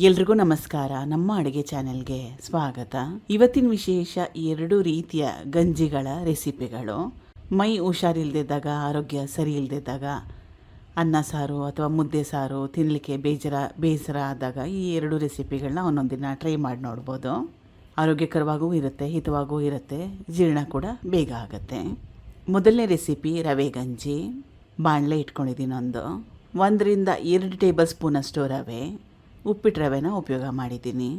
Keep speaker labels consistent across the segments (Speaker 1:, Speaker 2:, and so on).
Speaker 1: ಎಲ್ರಿಗೂ ನಮಸ್ಕಾರ. ನಮ್ಮ ಅಡುಗೆ ಚಾನೆಲ್ಗೆ ಸ್ವಾಗತ. ಇವತ್ತಿನ ವಿಶೇಷ ಎರಡು ರೀತಿಯ ಗಂಜಿಗಳ ರೆಸಿಪಿಗಳು. ಮೈ ಹುಷಾರಿಲ್ದಿದ್ದಾಗ, ಆರೋಗ್ಯ ಸರಿ ಇಲ್ದಿದ್ದಾಗ ಅನ್ನ ಸಾರು ಅಥವಾ ಮುದ್ದೆ ಸಾರು ತಿನ್ನಲಿಕ್ಕೆ ಬೇಜರ, ಬೇಸರ ಆದಾಗ ಈ ಎರಡು ರೆಸಿಪಿಗಳನ್ನ ಒಂದೊಂದಿನ ಟ್ರೈ ಮಾಡಿ ನೋಡ್ಬೋದು. ಆರೋಗ್ಯಕರವಾಗೂ ಇರುತ್ತೆ, ಹಿತವಾಗೂ ಇರುತ್ತೆ, ಜೀರ್ಣ ಕೂಡ ಬೇಗ ಆಗುತ್ತೆ. ಮೊದಲನೇ ರೆಸಿಪಿ ರವೆ ಗಂಜಿ. ಬಾಣಲೆ ಇಟ್ಕೊಂಡಿದ್ದೀನಿ ಒಂದು. ಒಂದರಿಂದ ಎರಡು ಟೇಬಲ್ ಸ್ಪೂನಷ್ಟು ರವೆ. ಉಪ್ಪಿಟ್ಟು ರವೆನ ಉಪಯೋಗ ಮಾಡಿದ್ದೀನಿ.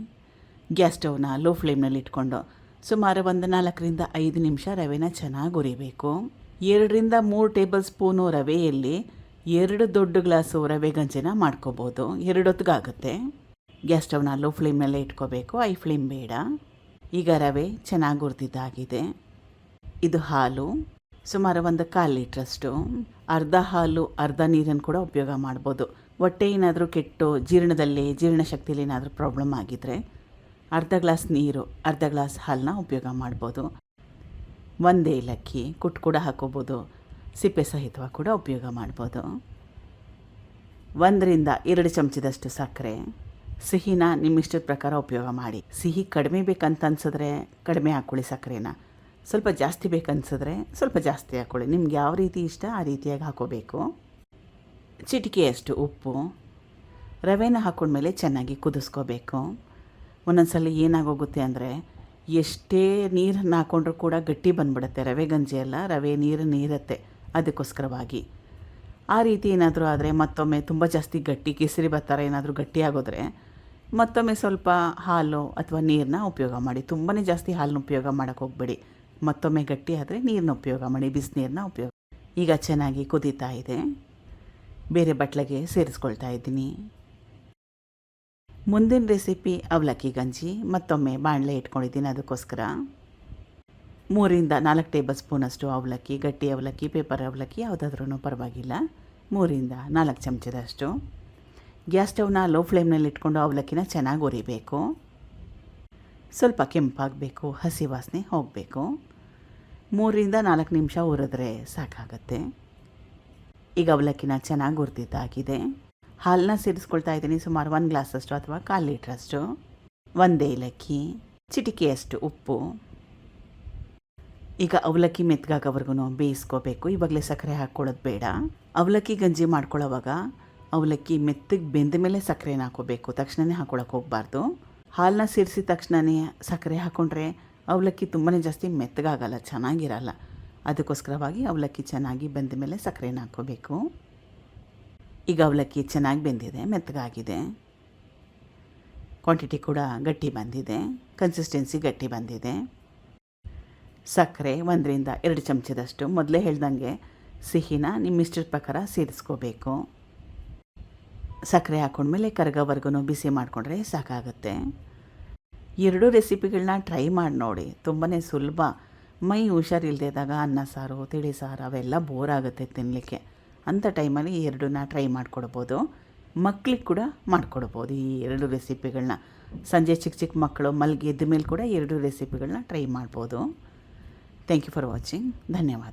Speaker 1: ಗ್ಯಾಸ್ ಸ್ಟವ್ನ ಲೋ ಫ್ಲೇಮ್ನಲ್ಲಿ ಇಟ್ಕೊಂಡು ಸುಮಾರು ಒಂದು ನಾಲ್ಕರಿಂದ ಐದು ನಿಮಿಷ ರವೆನ ಚೆನ್ನಾಗಿ ಉರಿಬೇಕು ಎರಡರಿಂದ ಮೂರು ಟೇಬಲ್ ಸ್ಪೂನು ರವೆಯಲ್ಲಿ ಎರಡು ದೊಡ್ಡ ಗ್ಲಾಸು ರವೆ ಗಂಜಿನ ಮಾಡ್ಕೋಬೋದು. ಎರಡು ಹೊತ್ತಿಗಾಗುತ್ತೆ ಗ್ಯಾಸ್ ಸ್ಟವ್ನ ಲೋ ಫ್ಲೇಮ್ನಲ್ಲೇ ಇಟ್ಕೋಬೇಕು. ಐ ಫ್ಲೇಮ್ ಬೇಡ. ಈಗ ರವೆ ಚೆನ್ನಾಗಿ ಉರಿದಿದ್ದಾಗಿದೆ ಇದು ಹಾಲು. ಸುಮಾರು ಒಂದು ಕಾಲು ಲೀಟ್ರಷ್ಟು. ಅರ್ಧ ಹಾಲು, ಅರ್ಧ ನೀರನ್ನು ಕೂಡ ಉಪಯೋಗ ಮಾಡ್ಬೋದು. ಹೊಟ್ಟೆ ಏನಾದರೂ ಕೆಟ್ಟು ಜೀರ್ಣದಲ್ಲಿ, ಜೀರ್ಣಶಕ್ತಿಯಲ್ಲಿ ಏನಾದರೂ ಪ್ರಾಬ್ಲಮ್ ಆಗಿದ್ದರೆ ಅರ್ಧ ಗ್ಲಾಸ್ ನೀರು, ಅರ್ಧ ಗ್ಲಾಸ್ ಹಾಲನ್ನ ಉಪಯೋಗ ಮಾಡ್ಬೋದು. ಒಂದೇ ಏಲಕ್ಕಿ ಕುಟ್ಟು ಕೂಡ ಹಾಕೋಬೋದು. ಸಿಪ್ಪೆ ಸಹಿತವಾಗಿ ಕೂಡ ಉಪಯೋಗ ಮಾಡ್ಬೋದು. ಒಂದರಿಂದ ಎರಡು ಚಮಚದಷ್ಟು ಸಕ್ಕರೆ. ಸಿಹಿನ ನಿಮ್ಮ ಇಷ್ಟದ ಪ್ರಕಾರ ಉಪಯೋಗ ಮಾಡಿ. ಸಿಹಿ ಕಡಿಮೆ ಬೇಕಂತ ಅನ್ಸಿದ್ರೆ ಕಡಿಮೆ ಹಾಕ್ಕೊಳ್ಳಿ ಸಕ್ಕರೆನ. ಸ್ವಲ್ಪ ಜಾಸ್ತಿ ಬೇಕನ್ಸಿದ್ರೆ ಸ್ವಲ್ಪ ಜಾಸ್ತಿ ಹಾಕ್ಕೊಳ್ಳಿ ನಿಮ್ಗೆ ಯಾವ ರೀತಿ ಇಷ್ಟ ಆ ರೀತಿಯಾಗಿ ಹಾಕೋಬೇಕು. ಚಿಟಿಕೆಯಷ್ಟು ಉಪ್ಪು, ರವೆನ ಹಾಕೊಂಡ್ಮೇಲೆ ಚೆನ್ನಾಗಿ ಕುದಿಸ್ಕೋಬೇಕು. ಒಂದೊಂದ್ಸಲ ಏನಾಗೋಗುತ್ತೆ ಅಂದರೆ, ಎಷ್ಟೇ ನೀರನ್ನು ಹಾಕ್ಕೊಂಡ್ರೂ ಕೂಡ ಗಟ್ಟಿ ಬಂದ್ಬಿಡುತ್ತೆ ರವೆ ಗಂಜಿ ಅಲ್ಲ ರವೆ, ನೀರು ನೀರತ್ತೆ ಅದಕ್ಕೋಸ್ಕರವಾಗಿ. ಆ ರೀತಿ ಏನಾದರೂ ಆದರೆ, ಮತ್ತೊಮ್ಮೆ ತುಂಬ ಜಾಸ್ತಿ ಗಟ್ಟಿ, ಕೇಸರಿ ಬತ್ತಾರ ಏನಾದರೂ ಗಟ್ಟಿ ಆಗೋದ್ರೆ, ಮತ್ತೊಮ್ಮೆ ಸ್ವಲ್ಪ ಹಾಲು ಅಥವಾ ನೀರನ್ನ ಉಪಯೋಗ ಮಾಡಿ. ತುಂಬಾ ಜಾಸ್ತಿ ಹಾಲನ್ನ ಉಪಯೋಗ ಮಾಡೋಕ್ಕೆ ಹೋಗಬೇಡಿ. ಮತ್ತೊಮ್ಮೆ ಗಟ್ಟಿ ಆದರೆ ನೀರನ್ನ ಉಪಯೋಗ ಮಾಡಿ ಬಿಸಿನೀರನ್ನ ಉಪಯೋಗ ಈಗ ಚೆನ್ನಾಗಿ ಕುದೀತಾ ಇದೆ. ಬೇರೆ ಬಟ್ಲಗೆ ಸೇರಿಸ್ಕೊಳ್ತಾ ಇದ್ದೀನಿ. ಮುಂದಿನ ರೆಸಿಪಿ ಅವಲಕ್ಕಿ ಗಂಜಿ, ಮತ್ತೊಮ್ಮೆ ಬಾಣಲೆ ಇಟ್ಕೊಂಡಿದ್ದೀನಿ ಅದಕ್ಕೋಸ್ಕರ. ಮೂರಿಂದ ನಾಲ್ಕು ಟೇಬಲ್ ಸ್ಪೂನಷ್ಟು ಅವಲಕ್ಕಿ, ಗಟ್ಟಿ ಅವಲಕ್ಕಿ, ಪೇಪರ್ ಅವಲಕ್ಕಿ ಯಾವುದಾದ್ರೂ ಪರವಾಗಿಲ್ಲ. ಮೂರಿಂದ ನಾಲ್ಕು ಚಮಚದಷ್ಟು. ಗ್ಯಾಸ್ ಸ್ಟವ್ನ ಲೋ ಫ್ಲೇಮ್ನಲ್ಲಿ ಇಟ್ಕೊಂಡು ಅವಲಕ್ಕಿನ ಚೆನ್ನಾಗಿ ಉರಿಬೇಕು ಸ್ವಲ್ಪ ಕೆಂಪಾಗಬೇಕು, ಹಸಿ ವಾಸನೆ ಹೋಗಬೇಕು. ಮೂರರಿಂದ ನಾಲ್ಕು ನಿಮಿಷ ಉರಿದ್ರೆ ಸಾಕಾಗತ್ತೆ. ಈಗ ಅವಲಕ್ಕಿನ ಚೆನ್ನಾಗಿ ಹುರಿದಿದ್ದಾಗಿದೆ ಹಾಲನ್ನ ಸೇರಿಸ್ಕೊಳ್ತಾ ಇದ್ದೀನಿ, ಸುಮಾರು ಒಂದು ಗ್ಲಾಸಷ್ಟು ಅಥವಾ ಕಾಲು ಲೀಟ್ರಷ್ಟು. ಒಂದೇ ಏಲಕ್ಕಿ, ಚಿಟಿಕೆಯಷ್ಟು ಉಪ್ಪು. ಈಗ ಅವಲಕ್ಕಿ ಮೆತ್ತಗಾಗೋವರೆಗೂ ಬೇಯಿಸ್ಕೋಬೇಕು. ಇವಾಗಲೇ ಸಕ್ಕರೆ ಹಾಕ್ಕೊಳ್ಳೋದು ಬೇಡ. ಅವಲಕ್ಕಿ ಗಂಜಿ ಮಾಡ್ಕೊಳ್ಳೋವಾಗ ಅವಲಕ್ಕಿ ಮೆತ್ತಗೆ ಬೆಂದ ಮೇಲೆ ಸಕ್ಕರೆನ ಹಾಕೋಬೇಕು ತಕ್ಷಣವೇ ಹಾಕೊಳಕ್ಕೆ ಹೋಗಬಾರ್ದು. ಹಾಲನ್ನ ಸೇರಿಸಿದ ತಕ್ಷಣವೇ ಸಕ್ಕರೆ ಹಾಕ್ಕೊಂಡ್ರೆ ಅವಲಕ್ಕಿ ತುಂಬಾ ಜಾಸ್ತಿ ಮೆತ್ತಗಾಗಲ್ಲ ಚೆನ್ನಾಗಿರಲ್ಲ. ಅದಕ್ಕೋಸ್ಕರವಾಗಿ ಅವಲಕ್ಕಿ ಚೆನ್ನಾಗಿ ಬೆಂದ ಮೇಲೆ ಸಕ್ಕರೆನ ಹಾಕ್ಕೋಬೇಕು. ಈಗ ಅವಲಕ್ಕಿ ಚೆನ್ನಾಗಿ ಬೆಂದಿದೆ, ಮೆತ್ತಗಾಗಿದೆ. ಕ್ವಾಂಟಿಟಿ ಕೂಡ ಗಟ್ಟಿ ಬಂದಿದೆ ಕನ್ಸಿಸ್ಟೆನ್ಸಿ ಗಟ್ಟಿ ಬಂದಿದೆ. ಸಕ್ಕರೆ ಒಂದರಿಂದ ಎರಡು ಚಮಚದಷ್ಟು. ಮೊದಲೇ ಹೇಳ್ದಂಗೆ ಸಿಹಿನ ನಿಮ್ಮ ಇಷ್ಟದ ಪ್ರಕಾರ ಸೇರಿಸ್ಕೋಬೇಕು. ಸಕ್ಕರೆ ಹಾಕೊಂಡ್ಮೇಲೆ ಕರಗೋವರೆಗೂ ಬಿಸಿ ಮಾಡಿಕೊಂಡ್ರೆ ಸಾಕಾಗುತ್ತೆ. ಎರಡೂ ರೆಸಿಪಿಗಳನ್ನ ಟ್ರೈ ಮಾಡಿ ನೋಡಿ. ತುಂಬಾ ಸುಲಭ. ಮೈ ಹುಷಾರಿಲ್ದಿದ್ದಾಗ ಅನ್ನ ಸಾರು, ತಿಳಿ ಸಾರು ಅವೆಲ್ಲ ಬೋರ್ ಆಗುತ್ತೆ ತಿನ್ನಲಿಕ್ಕೆ ಅಂಥ ಟೈಮಲ್ಲಿ ಈ ಎರಡನ್ನ ಟ್ರೈ ಮಾಡಿಕೊಡ್ಬೋದು. ಮಕ್ಕಳಿಗೆ ಕೂಡ ಮಾಡಿಕೊಡ್ಬೋದು ಈ ಎರಡು ರೆಸಿಪಿಗಳನ್ನ ಸಂಜೆ ಚಿಕ್ಕ ಚಿಕ್ಕ ಮಕ್ಕಳು ಮಲ್ಗೆ ಎದ್ದ ಮೇಲೆ ಕೂಡ ಎರಡು ರೆಸಿಪಿಗಳನ್ನ ಟ್ರೈ ಮಾಡ್ಬೋದು. ಥ್ಯಾಂಕ್ ಯು ಫಾರ್ ವಾಚಿಂಗ್ ಧನ್ಯವಾದ.